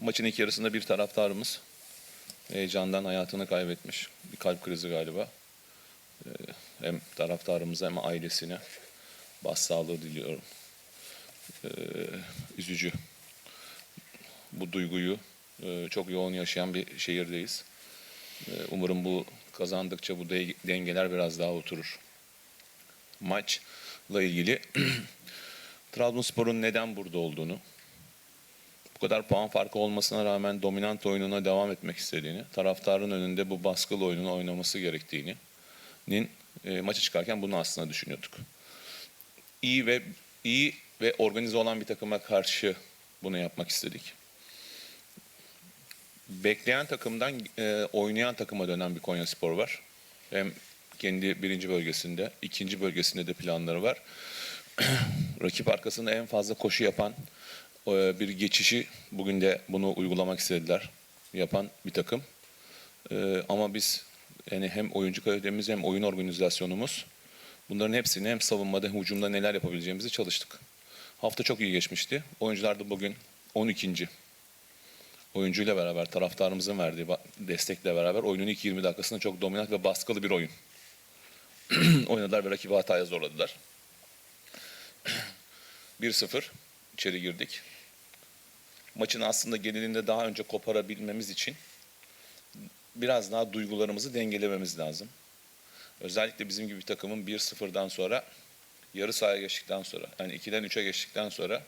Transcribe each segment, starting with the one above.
Maçın ilk yarısında bir taraftarımız heyecandan hayatını kaybetmiş. Bir kalp krizi galiba. Ee, Hem taraftarımıza hem ailesine başsağlığı diliyorum. Ee, Üzücü. Bu duyguyu e, çok yoğun yaşayan bir şehirdeyiz. Umarım bu kazandıkça bu de- dengeler biraz daha oturur. Maçla ilgili Trabzonspor'un neden burada olduğunu, kadar puan farkı olmasına rağmen dominant oyununa devam etmek istediğini, taraftarın önünde bu baskılı oyununu oynaması gerektiğini, e, maça çıkarken bunu aslında düşünüyorduk. İyi ve iyi ve organize olan bir takıma karşı bunu yapmak istedik. Bekleyen takımdan e, oynayan takıma dönen bir Konya Spor var. Hem kendi birinci bölgesinde, ikinci bölgesinde de planları var. Rakip arkasında en fazla koşu yapan bir geçişi bugün de bunu uygulamak istediler. Yapan bir takım. E, ama biz yani hem oyuncu kalitemiz hem oyun organizasyonumuz bunların hepsini hem savunmada hem hücumda neler yapabileceğimizi çalıştık. Hafta çok iyi geçmişti. Oyuncular da bugün 12. oyuncuyla beraber taraftarımızın verdiği destekle beraber oyunun ilk 20 dakikasında çok dominant ve baskılı bir oyun oynadılar ve rakibi hataya zorladılar. 1-0 içeri girdik. Maçın aslında genelinde daha önce koparabilmemiz için biraz daha duygularımızı dengelememiz lazım. Özellikle bizim gibi bir takımın 1-0'dan sonra yarı sahaya geçtikten sonra yani 2'den 3'e geçtikten sonra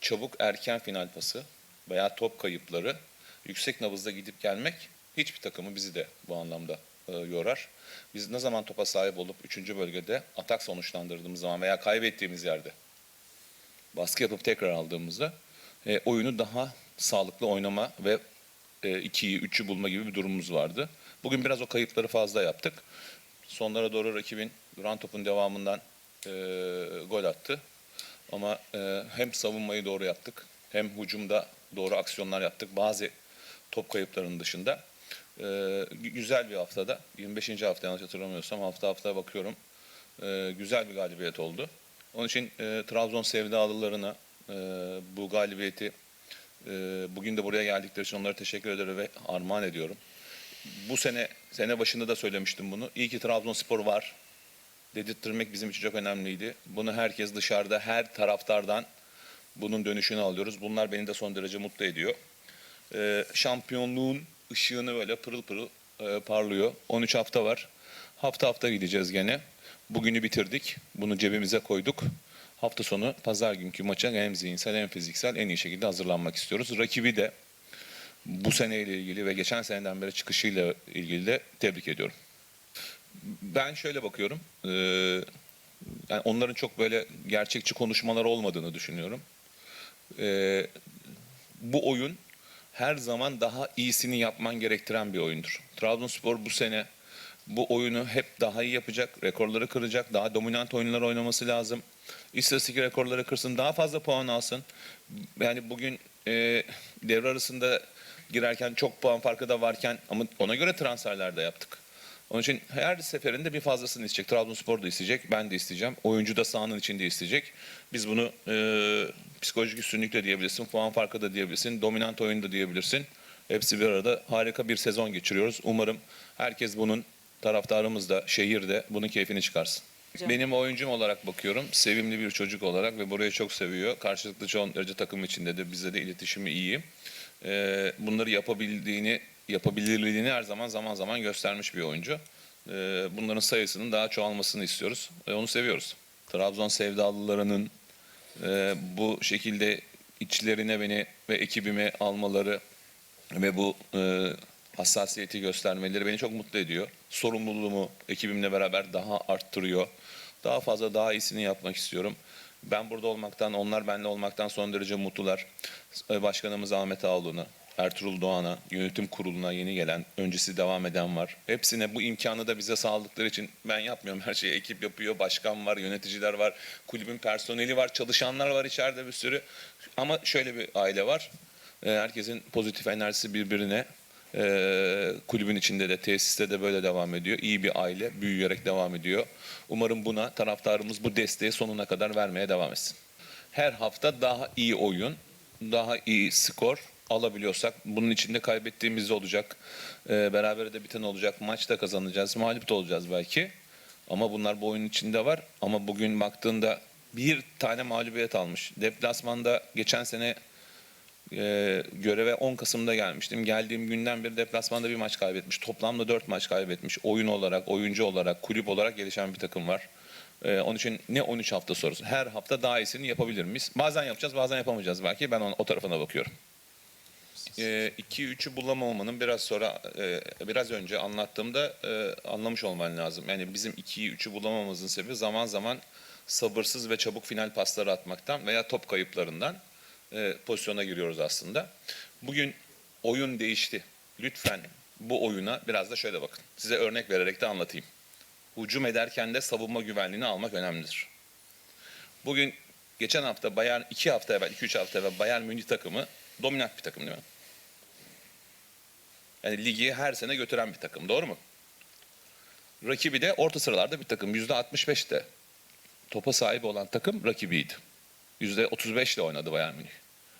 çabuk erken final pası veya top kayıpları yüksek nabızda gidip gelmek hiçbir takımı bizi de bu anlamda e, yorar. Biz ne zaman topa sahip olup 3. bölgede atak sonuçlandırdığımız zaman veya kaybettiğimiz yerde baskı yapıp tekrar aldığımızda e, oyunu daha sağlıklı oynama ve e, 2'yi 3'ü bulma gibi bir durumumuz vardı. Bugün biraz o kayıpları fazla yaptık. Sonlara doğru rakibin duran topun devamından e, gol attı. Ama e, hem savunmayı doğru yaptık hem hücumda doğru aksiyonlar yaptık. Bazı top kayıplarının dışında. E, gü- güzel bir haftada, 25. hafta yanlış hatırlamıyorsam hafta hafta bakıyorum. E, güzel bir galibiyet oldu. Onun için e, Trabzon sevdalılarına e, bu galibiyeti e, bugün de buraya geldikleri için onlara teşekkür ederim ve armağan ediyorum. Bu sene, sene başında da söylemiştim bunu. İyi ki Trabzonspor var dedirttirmek bizim için çok önemliydi. Bunu herkes dışarıda her taraftardan bunun dönüşünü alıyoruz. Bunlar beni de son derece mutlu ediyor. Ee, şampiyonluğun ışığını böyle pırıl pırıl e, parlıyor. 13 hafta var. Hafta hafta gideceğiz gene. Bugünü bitirdik. Bunu cebimize koyduk. Hafta sonu pazar günkü maça hem zihinsel hem fiziksel en iyi şekilde hazırlanmak istiyoruz. Rakibi de bu seneyle ilgili ve geçen seneden beri çıkışıyla ilgili de tebrik ediyorum. Ben şöyle bakıyorum. Ee, yani onların çok böyle gerçekçi konuşmalar olmadığını düşünüyorum. Ee, bu oyun her zaman daha iyisini yapman gerektiren bir oyundur. Trabzonspor bu sene bu oyunu hep daha iyi yapacak, rekorları kıracak, daha dominant oyunlar oynaması lazım. İstatistik rekorları kırsın, daha fazla puan alsın. Yani bugün e, devre arasında girerken çok puan farkı da varken ama ona göre transferler de yaptık. Onun için her seferinde bir fazlasını isteyecek. Trabzonspor da isteyecek, ben de isteyeceğim. Oyuncu da sahanın içinde isteyecek. Biz bunu e, psikolojik üstünlükle diyebilirsin, puan farkı da diyebilirsin, dominant oyun da diyebilirsin. Hepsi bir arada harika bir sezon geçiriyoruz. Umarım herkes bunun taraftarımız da, şehir de bunun keyfini çıkarsın. Benim oyuncum olarak bakıyorum. Sevimli bir çocuk olarak ve burayı çok seviyor. Karşılıklı çok derece takım içinde de bizde de iletişimi iyi. Ee, bunları yapabildiğini, yapabilirliğini her zaman zaman zaman göstermiş bir oyuncu. Ee, bunların sayısının daha çoğalmasını istiyoruz ve onu seviyoruz. Trabzon sevdalılarının e, bu şekilde içlerine beni ve ekibimi almaları ve bu e, hassasiyeti göstermeleri beni çok mutlu ediyor. Sorumluluğumu ekibimle beraber daha arttırıyor. Daha fazla daha iyisini yapmak istiyorum. Ben burada olmaktan, onlar benimle olmaktan son derece mutlular. E, Başkanımız Ahmet Ağoğlu'na, Ertuğrul Doğan'a, yönetim kuruluna yeni gelen, öncesi devam eden var. Hepsine bu imkanı da bize sağladıkları için ben yapmıyorum her şeyi. Ekip yapıyor, başkan var, yöneticiler var, kulübün personeli var, çalışanlar var içeride bir sürü. Ama şöyle bir aile var. E, Herkesin pozitif enerjisi birbirine ee, kulübün içinde de tesiste de böyle devam ediyor. İyi bir aile büyüyerek devam ediyor. Umarım buna taraftarımız bu desteği sonuna kadar vermeye devam etsin. Her hafta daha iyi oyun, daha iyi skor, alabiliyorsak bunun içinde kaybettiğimiz olacak. E, berabere de biten olacak. Maçta kazanacağız. Mağlup da olacağız belki. Ama bunlar bu oyunun içinde var. Ama bugün baktığında bir tane mağlubiyet almış. Deplasmanda geçen sene e, göreve 10 Kasım'da gelmiştim. Geldiğim günden beri deplasmanda bir maç kaybetmiş. Toplamda 4 maç kaybetmiş. Oyun olarak, oyuncu olarak, kulüp olarak gelişen bir takım var. E, onun için ne 13 hafta sorusu. Her hafta daha iyisini yapabilir miyiz? Bazen yapacağız, bazen yapamayacağız belki. Ben on- o tarafına bakıyorum. 2-3'ü bulamamanın biraz sonra e, biraz önce anlattığımda e, anlamış olman lazım. Yani bizim 2'yi 3'ü bulamamamızın sebebi zaman zaman sabırsız ve çabuk final pasları atmaktan veya top kayıplarından e, pozisyona giriyoruz aslında. Bugün oyun değişti. Lütfen bu oyuna biraz da şöyle bakın. Size örnek vererek de anlatayım. Hücum ederken de savunma güvenliğini almak önemlidir. Bugün geçen hafta Bayern, iki hafta evvel, iki üç hafta evvel Bayern Münih takımı dominant bir takım değil mi? Yani ligi her sene götüren bir takım. Doğru mu? Rakibi de orta sıralarda bir takım. Yüzde 65'te topa sahip olan takım rakibiydi. Yüzde 35 ile oynadı Bayern Münih.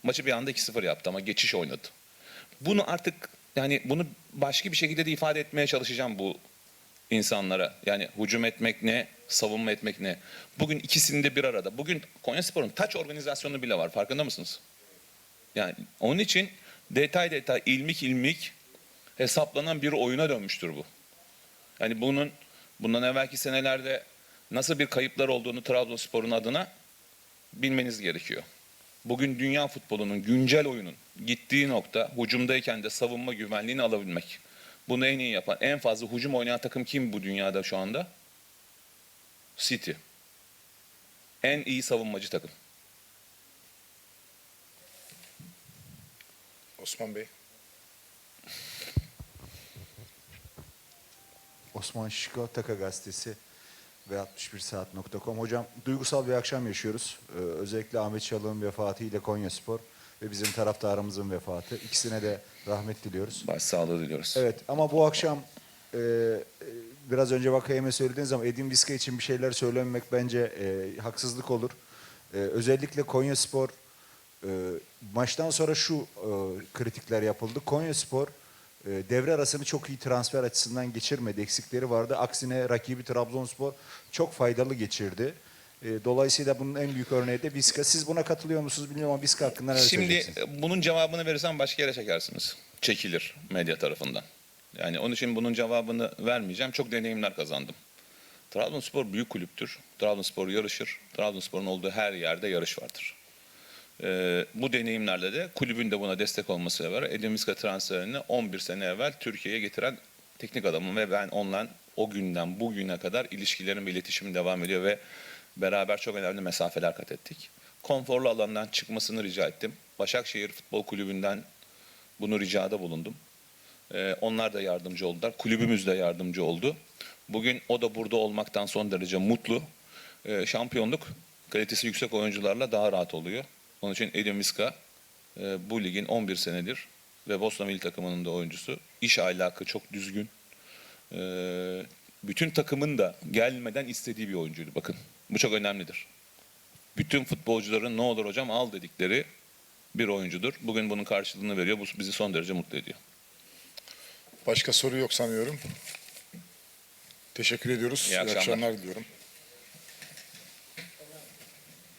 Maçı bir anda 2-0 yaptı ama geçiş oynadı. Bunu artık yani bunu başka bir şekilde de ifade etmeye çalışacağım bu insanlara. Yani hücum etmek ne, savunma etmek ne. Bugün ikisinde bir arada. Bugün Konyaspor'un taç organizasyonu bile var. Farkında mısınız? Yani onun için detay detay, ilmik ilmik hesaplanan bir oyuna dönmüştür bu. Yani bunun bundan evvelki senelerde nasıl bir kayıplar olduğunu Trabzonspor'un adına bilmeniz gerekiyor. Bugün dünya futbolunun güncel oyunun gittiği nokta hücumdayken de savunma güvenliğini alabilmek. Bunu en iyi yapan, en fazla hücum oynayan takım kim bu dünyada şu anda? City. En iyi savunmacı takım. Osman Bey. Osman Şişko, Taka Gazetesi ve 61saat.com. Hocam duygusal bir akşam yaşıyoruz. Ee, özellikle Ahmet Çalık'ın vefatı ile Konyaspor ve bizim taraftarımızın vefatı. İkisine de rahmet diliyoruz. Başsağlığı diliyoruz. Evet ama bu akşam e, e, biraz önce Vakayeme söylediğiniz ama Edin Viska için bir şeyler söylememek bence e, haksızlık olur. E, özellikle Konyaspor e, maçtan sonra şu e, kritikler yapıldı. Konyaspor e, devre arasını çok iyi transfer açısından geçirmedi. Eksikleri vardı. Aksine rakibi Trabzonspor çok faydalı geçirdi. E, dolayısıyla bunun en büyük örneği de Viska. Siz buna katılıyor musunuz bilmiyorum ama Viska hakkında neler Şimdi e, bunun cevabını verirsem başka yere çekersiniz. Çekilir medya tarafından. Yani onun için bunun cevabını vermeyeceğim. Çok deneyimler kazandım. Trabzonspor büyük kulüptür. Trabzonspor yarışır. Trabzonspor'un olduğu her yerde yarış vardır. Ee, bu deneyimlerle de kulübün de buna destek olmasıyla beraber Edin Viska transferini 11 sene evvel Türkiye'ye getiren teknik adamım ve ben onunla o günden bugüne kadar ilişkilerim ve iletişimim devam ediyor ve beraber çok önemli mesafeler kat ettik. Konforlu alandan çıkmasını rica ettim. Başakşehir Futbol Kulübü'nden bunu ricada bulundum. Ee, onlar da yardımcı oldular. Kulübümüz de yardımcı oldu. Bugün o da burada olmaktan son derece mutlu. Ee, şampiyonluk kalitesi yüksek oyuncularla daha rahat oluyor. Onun için Edin Viska e, bu ligin 11 senedir ve Bosna milli takımının da oyuncusu. İş ahlakı çok düzgün. Ee, bütün takımın da gelmeden istediği bir oyuncuydu. Bakın bu çok önemlidir. Bütün futbolcuların ne olur hocam al dedikleri bir oyuncudur. Bugün bunun karşılığını veriyor. Bu bizi son derece mutlu ediyor. Başka soru yok sanıyorum. Teşekkür ediyoruz. İyi İyi akşamlar. akşamlar diliyorum.